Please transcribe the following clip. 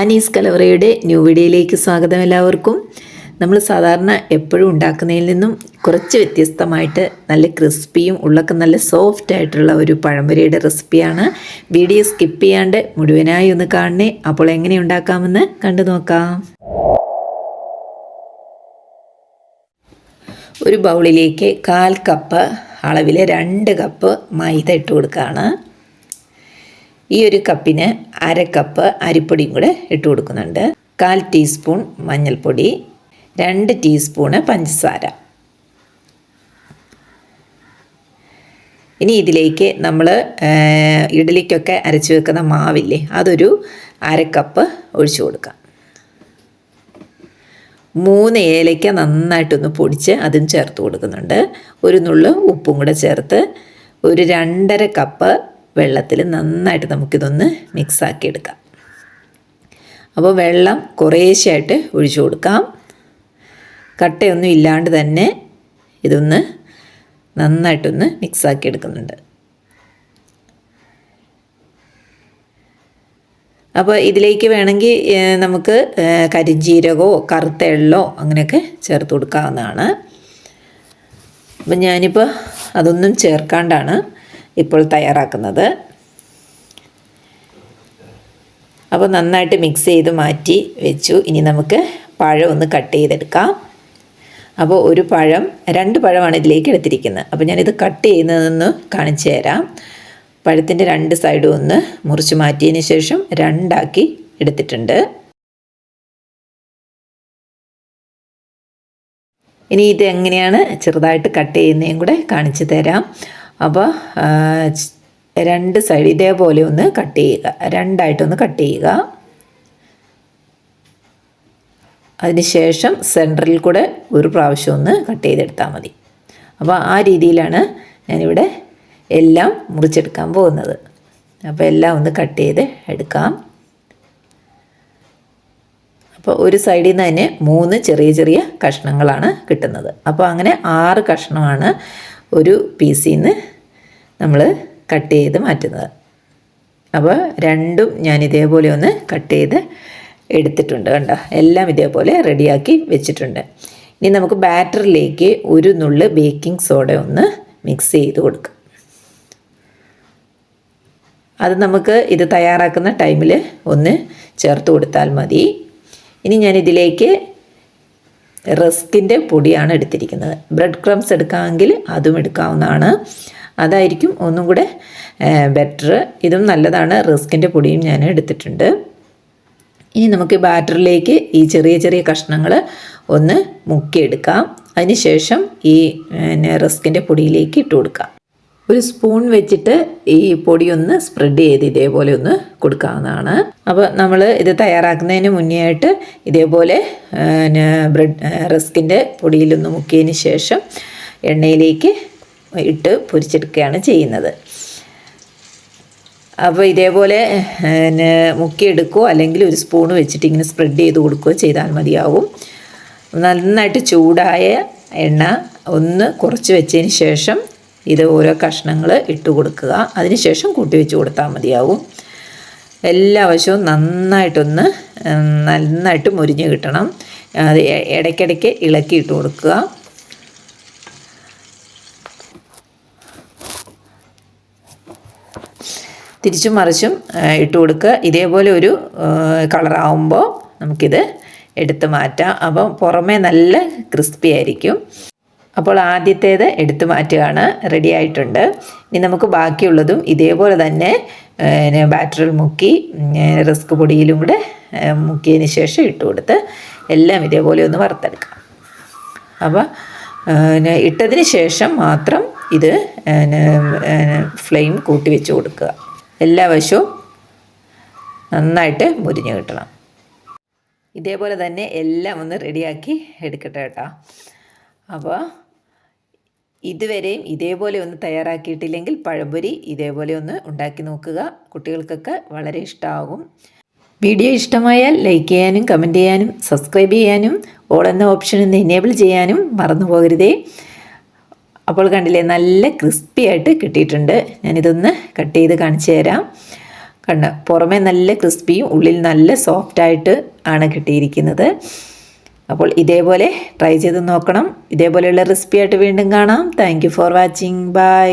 Anees കലവറയുടെ new വീഡിയോയിലേക്ക് സ്വാഗതം എല്ലാവർക്കും. നമ്മൾ സാധാരണ എപ്പോഴും ഉണ്ടാക്കുന്നതിൽ നിന്നും കുറച്ച് വ്യത്യസ്തമായിട്ട് നല്ല ക്രിസ്പിയും ഉള്ളൊക്കെ നല്ല സോഫ്റ്റ് ആയിട്ടുള്ള ഒരു പഴംപൊരിയുടെ റെസിപ്പിയാണ്. വീഡിയോ സ്കിപ്പ് ചെയ്യാണ്ട് മുഴുവനായി ഒന്ന് കാണണേ. അപ്പോൾ എങ്ങനെ ഉണ്ടാക്കാമെന്ന് കണ്ടു നോക്കാം. ഒരു ബൗളിലേക്ക് കാൽ കപ്പ് അളവിൽ രണ്ട് കപ്പ് മൈദ ഇട്ട് കൊടുക്കുകയാണ്. ഈ ഒരു കപ്പിന് അര കപ്പ് അരിപ്പൊടിയും കൂടെ ഇട്ട് കൊടുക്കുന്നുണ്ട്. കാൽ ടീസ്പൂൺ മഞ്ഞൾപ്പൊടി രണ്ട് ടീസ്പൂണ് പഞ്ചസാര. ഇനി ഇതിലേക്ക് നമ്മൾ ഇഡലിക്കൊക്കെ അരച്ച് വെക്കുന്ന മാവില്ലേ അതൊരു അര കപ്പ് ഒഴിച്ചു കൊടുക്കാം മൂന്ന് ഏലയ്ക്ക നന്നായിട്ടൊന്ന് പൊടിച്ച് അതും ചേർത്ത് കൊടുക്കുന്നുണ്ട്. ഒരു നുള്ളു ഉപ്പും കൂടെ ചേർത്ത് ഒരു രണ്ടര കപ്പ് വെള്ളത്തിൽ നന്നായിട്ട് നമുക്കിതൊന്ന് മിക്സാക്കി എടുക്കാം. അപ്പോൾ വെള്ളം കുറേശ്ശായിട്ട് ഒഴിച്ചു കൊടുക്കാം. കട്ടയൊന്നും ഇല്ലാണ്ട് തന്നെ ഇതൊന്ന് നന്നായിട്ടൊന്ന് മിക്സാക്കി എടുക്കുന്നുണ്ട്. അപ്പോൾ ഇതിലേക്ക് വേണമെങ്കിൽ നമുക്ക് കരിഞ്ജീരകമോ കറുത്ത എള്ളോ അങ്ങനെയൊക്കെ ചേർത്ത് കൊടുക്കാവുന്നതാണ്. അപ്പം ഞാനിപ്പോൾ അതൊന്നും ചേർക്കാണ്ടാണ്. ഇപ്പോൾ തയ്യാറാക്കുന്നത്. അപ്പോൾ നന്നായിട്ട് മിക്സ് ചെയ്ത് മാറ്റി വെച്ചു. ഇനി നമുക്ക് പഴം ഒന്ന് കട്ട് ചെയ്തെടുക്കാം. അപ്പോൾ ഒരു പഴം രണ്ട് പഴമാണ് ഇതിലേക്ക് എടുത്തിരിക്കുന്നത്. അപ്പോൾ ഞാനിത് കട്ട് ചെയ്യുന്നതെന്ന് കാണിച്ചു തരാം. പഴത്തിന്റെ രണ്ട് സൈഡും ഒന്ന് മുറിച്ച് മാറ്റിയതിന് ശേഷം രണ്ടാക്കി എടുത്തിട്ടുണ്ട്. ഇനി ഇത് എങ്ങനെയാണ് ചെറുതായിട്ട് കട്ട് ചെയ്യുന്നതും കൂടെ കാണിച്ചു തരാം. അപ്പോൾ രണ്ട് സൈഡ് ഇതേപോലെ ഒന്ന് കട്ട് ചെയ്യുക. രണ്ടായിട്ടൊന്ന് കട്ട് ചെയ്യുക. അതിനുശേഷം സെന്ററിൽ കൂടെ ഒരു പ്രാവശ്യം ഒന്ന് കട്ട് ചെയ്തെടുത്താൽ മതി. അപ്പോൾ ആ രീതിയിലാണ് ഞാനിവിടെ എല്ലാം മുറിച്ചെടുക്കാൻ പോകുന്നത്. അപ്പോൾ എല്ലാം ഒന്ന് കട്ട് ചെയ്ത് എടുക്കാം. അപ്പോൾ ഒരു സൈഡിൽ നിന്ന് തന്നെ മൂന്ന് ചെറിയ ചെറിയ കഷ്ണങ്ങളാണ് കിട്ടുന്നത്. അപ്പോൾ അങ്ങനെ ആറ് കഷ്ണമാണ് ഒരു പീസിൽ നിന്ന് നമ്മൾ കട്ട് ചെയ്ത് മാറ്റുന്നത്. അപ്പോൾ രണ്ടും ഞാൻ ഇതേപോലെ ഒന്ന് കട്ട് ചെയ്ത് എടുത്തിട്ടുണ്ട് കണ്ടോ? എല്ലാം ഇതേപോലെ റെഡിയാക്കി വെച്ചിട്ടുണ്ട്. ഇനി നമുക്ക് ബാറ്ററിലേക്ക് ഒരു നുള്ള് ബേക്കിംഗ് സോഡ ഒന്ന് മിക്സ് ചെയ്ത് കൊടുക്കാം. അത് നമുക്ക് ഇത് തയ്യാറാക്കുന്ന ടൈമിൽ ഒന്ന് ചേർത്ത് കൊടുത്താൽ മതി. ഇനി ഞാൻ ഇതിലേക്ക് റസ്കിന്റെ പൊടിയാണ് എടുത്തിരിക്കുന്നത്. ബ്രെഡ് ക്രംസ് എടുക്കാമെങ്കിൽ അതും എടുക്കാവുന്നതാണ്. അതായിരിക്കും ഒന്നും കൂടെ ബെറ്റർ ഇതും നല്ലതാണ്. റിസ്കിന്റെ പൊടിയും ഞാൻ എടുത്തിട്ടുണ്ട്. ഇനി നമുക്ക് ബാറ്ററിലേക്ക് ഈ ചെറിയ ചെറിയ കഷ്ണങ്ങൾ ഒന്ന് മുക്കിയെടുക്കാം. അതിന് ശേഷം ഈ റിസ്കിന്റെ പൊടിയിലേക്ക് ഇട്ട് കൊടുക്കാം. ഒരു സ്പൂൺ വെച്ചിട്ട് ഈ പൊടി ഒന്ന് സ്പ്രെഡ് ചെയ്ത് ഇതേപോലെ ഒന്ന് കൊടുക്കാവുന്നതാണ്. അപ്പോൾ നമ്മൾ ഇത് തയ്യാറാക്കുന്നതിന് മുന്നേ ആയിട്ട് ഇതേപോലെ ബ്രെഡ് റിസ്കിന്റെ പൊടിയിലൊന്ന് മുക്കിയതിന് ശേഷം എണ്ണയിലേക്ക് ഇട്ട് പൊരിച്ചെടുക്കുകയാണ് ചെയ്യുന്നത്. അപ്പോൾ ഇതേപോലെ പിന്നെ മുക്കിയെടുക്കുകയോ അല്ലെങ്കിൽ ഒരു സ്പൂൺ വെച്ചിട്ട് ഇങ്ങനെ സ്പ്രെഡ് ചെയ്ത് കൊടുക്കുകയോ ചെയ്താൽ മതിയാവും. നന്നായിട്ട് ചൂടായ എണ്ണ ഒന്ന് കുറച്ച് വെച്ചതിന് ശേഷം ഇത് ഓരോ കഷ്ണങ്ങൾ ഇട്ട് കൊടുക്കുക. അതിനുശേഷം കൂട്ടി വെച്ച് കൊടുത്താൽ മതിയാവും. എല്ലാ വശവും നന്നായിട്ടൊന്ന് നന്നായിട്ട് മുരിഞ്ഞ് കിട്ടണം. അത് ഇടയ്ക്കിടയ്ക്ക് ഇളക്കി ഇട്ട് കൊടുക്കുക. തിരിച്ചും മറിച്ചും ഇട്ട് കൊടുക്കുക. ഇതേപോലെ ഒരു കളറാവുമ്പോൾ നമുക്കിത് എടുത്ത് മാറ്റാം. അപ്പം പുറമേ നല്ല ക്രിസ്പി ആയിരിക്കും. അപ്പോൾ ആദ്യത്തേത് എടുത്തു മാറ്റുകയാണ്. റെഡി ആയിട്ടുണ്ട്. ഇനി നമുക്ക് ബാക്കിയുള്ളതും ഇതേപോലെ തന്നെ ബാറ്ററിൽ മുക്കി റിസ്ക് പൊടിയിലും കൂടെ മുക്കിയതിന് ശേഷം ഇട്ട് കൊടുത്ത് എല്ലാം ഇതേപോലെ ഒന്ന് വറുത്തെടുക്കാം. അപ്പോൾ ഇട്ടതിന് ശേഷം മാത്രം ഇത് ഫ്ലെയിം കൂട്ടി വെച്ച് കൊടുക്കുക. എല്ലാ വശവും നന്നായിട്ട് മുരിഞ്ഞ് കിട്ടണം. ഇതേപോലെ തന്നെ എല്ലാം ഒന്ന് റെഡിയാക്കി എടുക്കട്ടെ കേട്ടോ. അപ്പോൾ ഇതുവരെയും ഇതേപോലെ ഒന്ന് തയ്യാറാക്കിയിട്ടില്ലെങ്കിൽ പഴംപൊരി ഇതേപോലെ ഒന്ന് ഉണ്ടാക്കി നോക്കുക. കുട്ടികൾക്കൊക്കെ വളരെ ഇഷ്ടമാകും വീഡിയോ ഇഷ്ടമായാൽ ലൈക്ക് ചെയ്യാനും കമന്റ് ചെയ്യാനും സബ്സ്ക്രൈബ് ചെയ്യാനും ഓൾ എന്ന ഓപ്ഷൻ ഒന്ന് എനേബിൾ ചെയ്യാനും മറന്നു പോകരുതേ. അപ്പോൾ കണ്ടില്ലേ നല്ല ക്രിസ്പി ആയിട്ട് കിട്ടിയിട്ടുണ്ട്. ഞാനിതൊന്ന് കട്ട് ചെയ്ത് കാണിച്ചു തരാം. കണ്ട പുറമേ നല്ല ക്രിസ്പിയും ഉള്ളിൽ നല്ല സോഫ്റ്റായിട്ട് ആണ് കിട്ടിയിരിക്കുന്നത്. അപ്പോൾ ഇതേപോലെ ട്രൈ ചെയ്ത് നോക്കണം. ഇതേപോലെയുള്ള റെസിപ്പി ആയിട്ട് വീണ്ടും കാണാം. Thank for watching bye